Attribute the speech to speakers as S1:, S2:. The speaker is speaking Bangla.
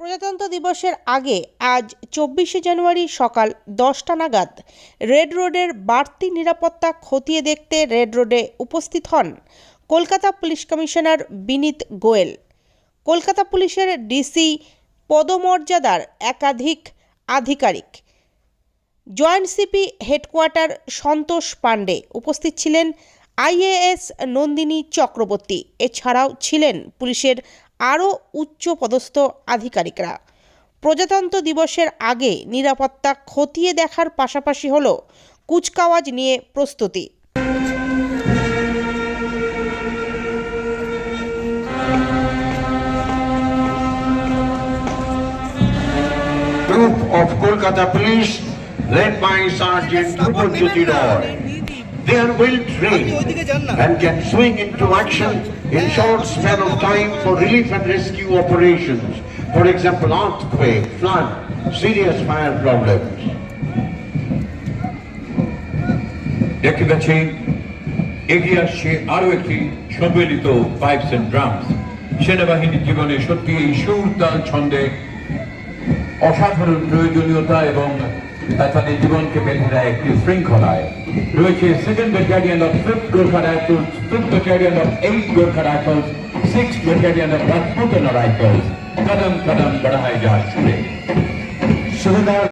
S1: প্রজাতন্ত্র দিবসের আগে আজ চব্বিশে জানুয়ারি সকাল দশটা নাগাদ রেড রোডের বাড়তি নিরাপত্তা খতিয়ে দেখতে রেড রোডে উপস্থিত হন কলকাতা পুলিশ কমিশনার বিনীত গোয়েল। কলকাতা পুলিশের ডিসি পদমর্যাদার একাধিক আধিকারিক। Joint CP headquarter Santosh Pandey উপস্থিত ছিলেন। আইএএস নন্দিনী চক্রবর্তী, এছাড়াও ছিলেন পুলিশের আরও উচ্চ পদস্থ আধিকারিকরা। প্রজাতন্ত্র দিবসের আগে নিরাপত্তা খতিয়ে দেখার পাশাপাশি হল কুচকাওয়াজ নিয়ে প্রস্তুতি।
S2: Group of Kolkata police led by Sergeant Rupajyoti Roy. They are well trained and can swing into action in short span of time for relief and rescue operations. For example, earthquake, flood, serious fire problems.
S3: দেখতে পাচ্ছি এগিয়ে আসছে আরও একটি সম্মিলিত পাইপস এন্ড ড্রামস সেনাবাহিনীর জীবনে সত্যি এই সুর তাল ছন্দে অসাধারণ প্রয়োজনীয়তা এবং তাদের জীবনকে বেঁধে দেয় একটি শৃঙ্খলায়। রয়েছে second battalion of fifth Gorkha rifles fifth battalion of eight Gorkha rifles six battalion of Rajputana rifles কদম কদম বড়ায় যা ছুড়ে